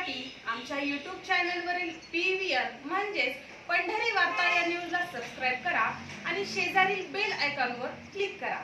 पाहण्यासाठी आमच्या यूट्यूब चॅनलवरील पी व्ही आर म्हणजेच पंढरी वार्ता या न्यूजला सबस्क्राईब करा आणि शेजारील बेल आयकॉनवर क्लिक करा.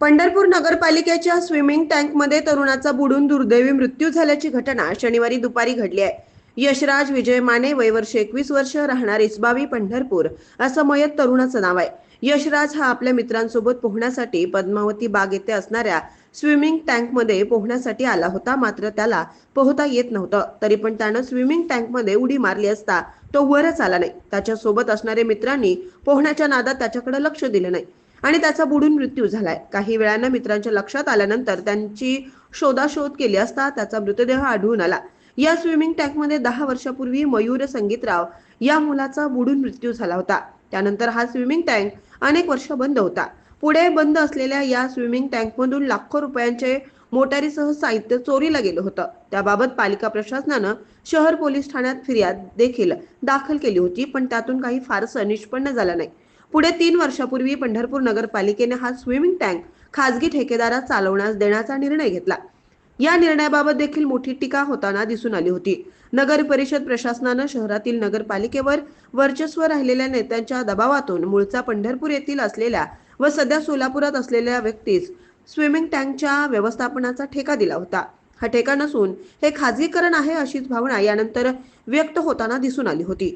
पंढरपूर नगरपालिकेच्या स्विमिंग टँकमध्ये तरुणाचा बुडून दुर्दैवी मृत्यू झाल्याची घटना शनिवारी दुपारी घडली आहे. यशराज विजय माने वय वर्ष एकवीस वर्ष राहणार इसबावी पंढरपूर असं मयत तरुणाचं नाव आहे. यशराज हा आपल्या मित्रांसोबत पोहण्यासाठी पद्मावती बाग येथे असणाऱ्या स्विमिंग टँकमध्ये पोहण्यासाठी आला होता. मात्र त्याला पोहता येत नव्हतं. तरी पण त्यानं स्विमिंग टँकमध्ये उडी मारली असता तो वरच आला नाही. त्याच्या सोबत असणाऱ्या मित्रांनी पोहण्याच्या नादात त्याच्याकडे लक्ष दिलं नाही आणि त्याचा बुडून मृत्यू झालाय. काही वेळानं मित्रांच्या लक्षात आल्यानंतर त्यांची शोधाशोध केली असता त्याचा मृतदेह आढळून आला. या स्विमिंग टँकमध्ये दहा वर्षापूर्वी मयूर संगीतराव या मुलाचा बुडून मृत्यू झाला होता. त्यानंतर हा स्विमिंग टँक अनेक वर्ष बंद होता. पुढे बंद असलेल्या या स्विमिंग टँकमधून लाखो रुपयांचे मोटारीसह साहित्य चोरीला गेलं होतं. त्याबाबत पालिका प्रशासनानं शहर पोलीस ठाण्यात फिर्याद देखील दाखल केली होती पण त्यातून काही फारसं निष्पन्न झालं नाही. पुढे तीन वर्षापूर्वी पंढरपूर नगरपालिकेने हा स्विमिंग टँक खासगी ठेकेदारात चालवण्यास देण्याचा निर्णय घेतला. या निर्णयाबाबत देखील मोठी टीका होताना दिसून आली होती. नगर परिषद प्रशासनानं शहरातील नगरपालिकेवर वर्चस्व राहिलेल्या नेत्यांच्या दबावातून मूळचा पंढरपूर येथील असलेल्या व सध्या सोलापुरात असलेल्या व्यक्तीस स्विमिंग टँकच्या व्यवस्थापनाचा ठेका दिला होता. हा ठेका नसून हे खाजगीकरण आहे अशीच भावना यानंतर व्यक्त होताना दिसून आली होती.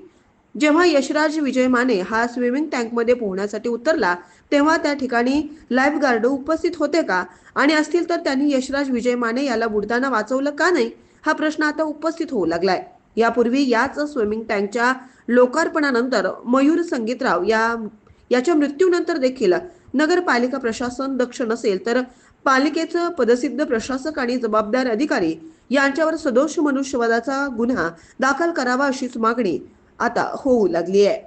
जेव्हा यशराज विजय माने हा स्विमिंग टँकमध्ये पोहण्यासाठी उतरला तेव्हा त्या ठिकाणी लाईफ गार्ड उपस्थित होते का? आणि असतील तर त्यांनी यशराज विजय माने याला बुडताना वाचवलं का नाही? हा प्रश्न आता उपस्थित होऊ लागलाय. यापूर्वी याच स्विमिंग टँकच्या लोकार्पणानंतर मयूर संगीतराव या याच्या मृत्यूनंतर देखील नगरपालिका प्रशासन दक्ष नसेल तर पालिकेचं पदसिद्ध प्रशासक आणि जबाबदार अधिकारी यांच्यावर सदोष मनुष्यवादाचा गुन्हा दाखल करावा अशीच मागणी आता होऊ लागली आहे.